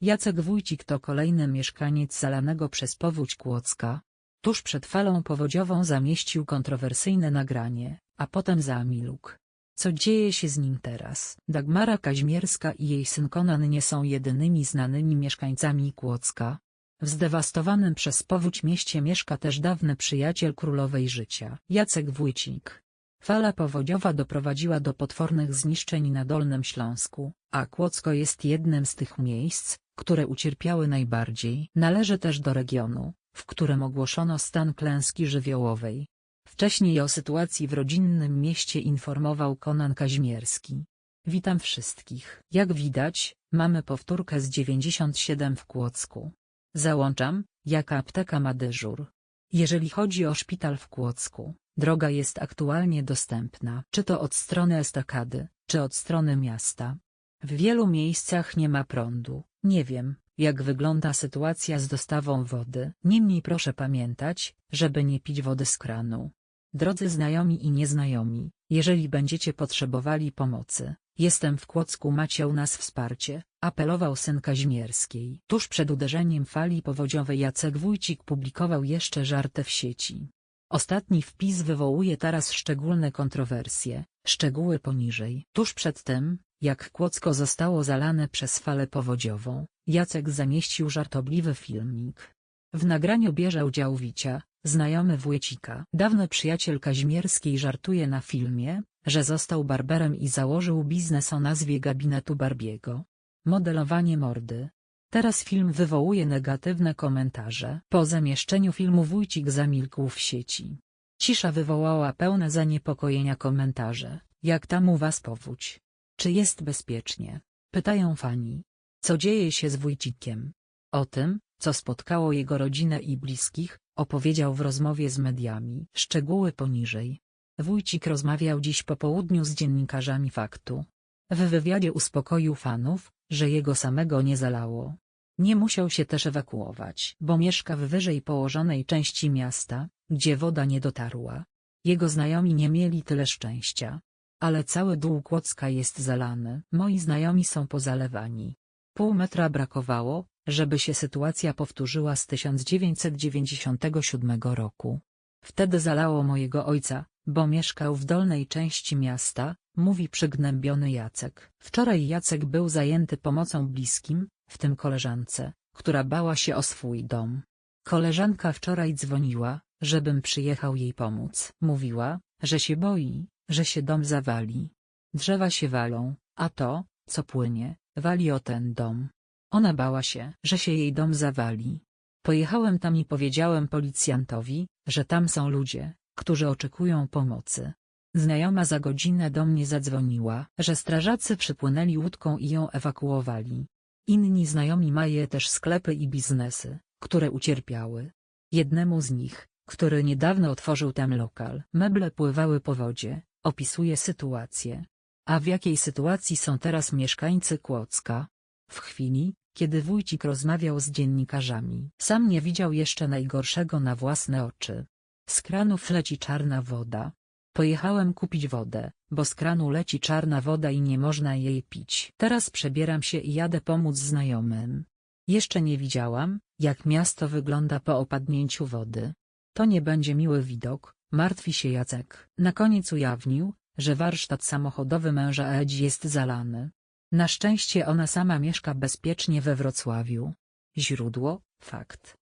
Jacek Wójcik to kolejny mieszkaniec zalanego przez powódź Kłodzka. Tuż przed falą powodziową zamieścił kontrowersyjne nagranie, a potem zamilkł. Co dzieje się z nim teraz? Dagmara Kaźmierska i jej syn Konan nie są jedynymi znanymi mieszkańcami Kłodzka. W zdewastowanym przez powódź mieście mieszka też dawny przyjaciel królowej życia, Jacek Wójcik. Fala powodziowa doprowadziła do potwornych zniszczeń na Dolnym Śląsku, a Kłodzko jest jednym z tych miejsc, które ucierpiały najbardziej. Należy też do regionu, w którym ogłoszono stan klęski żywiołowej. Wcześniej o sytuacji w rodzinnym mieście informował Konan Kaźmierski. Witam wszystkich. Jak widać, mamy powtórkę z 97 w Kłodzku. Załączam, jaka apteka ma dyżur. Jeżeli chodzi o szpital w Kłodzku, droga jest aktualnie dostępna, czy to od strony estakady, czy od strony miasta. W wielu miejscach nie ma prądu, nie wiem, jak wygląda sytuacja z dostawą wody. Niemniej proszę pamiętać, żeby nie pić wody z kranu. Drodzy znajomi i nieznajomi, jeżeli będziecie potrzebowali pomocy, jestem w Kłodzku macie u nas wsparcie, apelował syn Kazimierskiej. Tuż przed uderzeniem fali powodziowej Jacek Wójcik publikował jeszcze żarty w sieci. Ostatni wpis wywołuje teraz szczególne kontrowersje, szczegóły poniżej. Tuż przed tym, jak Kłodzko zostało zalane przez falę powodziową, Jacek zamieścił żartobliwy filmik. W nagraniu bierze udział Wicia, znajomy Wójcika. Dawny przyjaciel Kazimierskiej żartuje na filmie, że został barberem i założył biznes o nazwie gabinetu Barbiego. Modelowanie mordy. Teraz film wywołuje negatywne komentarze. Po zamieszczeniu filmu Wójcik zamilkł w sieci. Cisza wywołała pełne zaniepokojenia komentarze. Jak tam u was powódź? Czy jest bezpiecznie? Pytają fani. Co dzieje się z Wójcikiem? O tym, co spotkało jego rodzinę i bliskich, opowiedział w rozmowie z mediami. Szczegóły poniżej. Wójcik rozmawiał dziś po południu z dziennikarzami faktu. W wywiadzie uspokoił fanów, że jego samego nie zalało. Nie musiał się też ewakuować, bo mieszka w wyżej położonej części miasta, gdzie woda nie dotarła. Jego znajomi nie mieli tyle szczęścia. Ale cały dół Kłodzka jest zalany. Moi znajomi są pozalewani. Pół metra brakowało, żeby się sytuacja powtórzyła z 1997 roku. Wtedy zalało mojego ojca, bo mieszkał w dolnej części miasta, mówi przygnębiony Jacek. Wczoraj Jacek był zajęty pomocą bliskim, w tym koleżance, która bała się o swój dom. Koleżanka wczoraj dzwoniła, żebym przyjechał jej pomóc. Mówiła, że się boi, że się dom zawali. Drzewa się walą, a to, co płynie, wali o ten dom. Ona bała się, że się jej dom zawali. Pojechałem tam i powiedziałem policjantowi, że tam są ludzie, którzy oczekują pomocy. Znajoma za godzinę do mnie zadzwoniła, że strażacy przypłynęli łódką i ją ewakuowali. Inni znajomi mają też sklepy i biznesy, które ucierpiały. Jednemu z nich, który niedawno otworzył ten lokal, meble pływały po wodzie, opisuje sytuację. A w jakiej sytuacji są teraz mieszkańcy Kłodzka? W chwili, kiedy Wójcik rozmawiał z dziennikarzami, sam nie widział jeszcze najgorszego na własne oczy. Z kranów leci czarna woda. Pojechałem kupić wodę, bo z kranu leci czarna woda i nie można jej pić. Teraz przebieram się i jadę pomóc znajomym. Jeszcze nie widziałam, jak miasto wygląda po opadnięciu wody. To nie będzie miły widok, martwi się Jacek. Na koniec ujawnił, że warsztat samochodowy męża Edzi jest zalany. Na szczęście ona sama mieszka bezpiecznie we Wrocławiu. Źródło, fakt.